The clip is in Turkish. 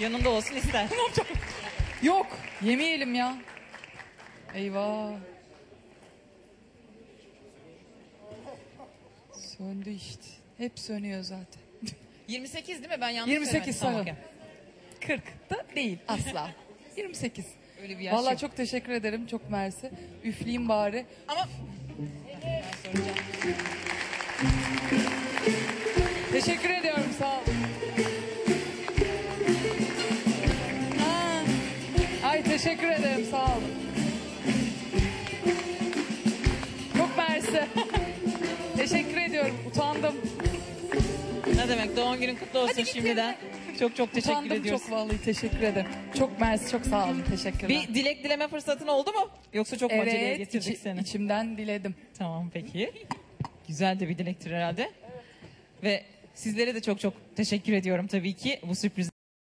Yanında olsun ister. Yok. Yemeyelim ya. Eyvah. Söndü işte. Hep sönüyor zaten. 28 değil mi? Ben yanlış 28 söylemedim. Tamam, 40 da değil asla. 28. okey. Öyle bir yaş Vallahi yok. çok teşekkür ederim. Çok mersi. Üfleyeyim bari. Ama ben soracağım. Teşekkür ederim. Sağ olun. Çok mersi. teşekkür ediyorum. Utandım. Ne demek doğum günün kutlu olsun şimdiden. Çok çok teşekkür Utandım ediyoruz. çok vallahi teşekkür ederim. Çok mersi. Çok sağ olun. Teşekkürler. Bir dilek dileme fırsatın oldu mu? Yoksa çok mu aceleye evet getirdik içi- seni? içimden diledim. Tamam peki. Güzel de bir dilektir herhalde. Ve sizlere de çok çok teşekkür ediyorum tabii ki bu sürpriz